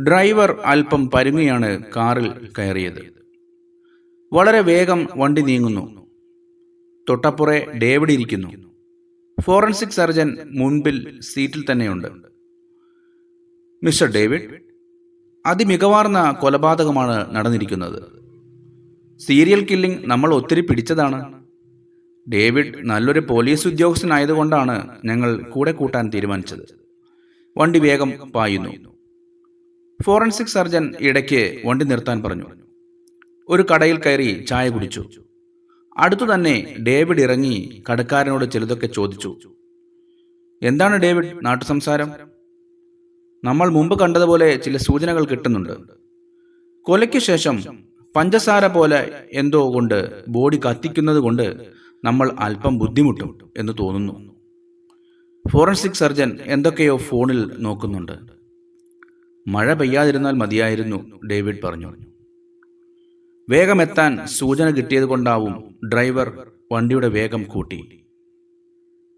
Driver അല്പം പരുങ്ങിയാണ് കാറിൽ കയറിയത്. വളരെ വേഗം വണ്ടി നീങ്ങുന്നു. തൊട്ടപ്പുറേ ഡേവിഡ് ഇരിക്കുന്നു. ഫോറൻസിക് സർജൻ മുൻപിൽ സീറ്റിൽ തന്നെയുണ്ട്. മിസ്റ്റർ ഡേവിഡ് അതിമികവാർന്ന കൊലപാതകമാണ് നടന്നിരിക്കുന്നത്. സീരിയൽ കില്ലിംഗ് നമ്മൾ ഒത്തിരി പിടിച്ചതാണ്. ഡേവിഡ് നല്ലൊരു പോലീസ് ഉദ്യോഗസ്ഥനായതുകൊണ്ടാണ് ഞങ്ങൾ കൂടെ കൂട്ടാൻ തീരുമാനിച്ചത്. വണ്ടി വേഗം പായുന്നു. ഫോറൻസിക് സർജൻ ഇടയ്ക്ക് വണ്ടി നിർത്താൻ പറഞ്ഞു. ഒരു കടയിൽ കയറി ചായ കുടിച്ചു. അടുത്തു തന്നെ ഡേവിഡ് ഇറങ്ങി കടക്കാരനോട് ചിലതൊക്കെ ചോദിച്ചു. എന്താണ് ഡേവിഡ് നാട്ടു സംസാരം നമ്മൾ മുമ്പ് കണ്ടതുപോലെ ചില സൂചനകൾ കിട്ടുന്നുണ്ട്. കൊലയ്ക്ക് ശേഷം പഞ്ചസാര പോലെ എന്തോ കൊണ്ട് ബോഡി കത്തിക്കുന്നത് കൊണ്ട് നമ്മൾ അല്പം ബുദ്ധിമുട്ടും എന്ന് തോന്നുന്നു. ഫോറൻസിക് സർജൻ എന്തൊക്കെയോ ഫോണിൽ നോക്കുന്നുണ്ട്. മഴ പെയ്യാതിരുന്നാൽ മതിയായിരുന്നു ഡേവിഡ് പറഞ്ഞു. വേഗമെത്താൻ സൂചന കിട്ടിയത് കൊണ്ടാവും ഡ്രൈവർ വണ്ടിയുടെ വേഗം കൂട്ടി.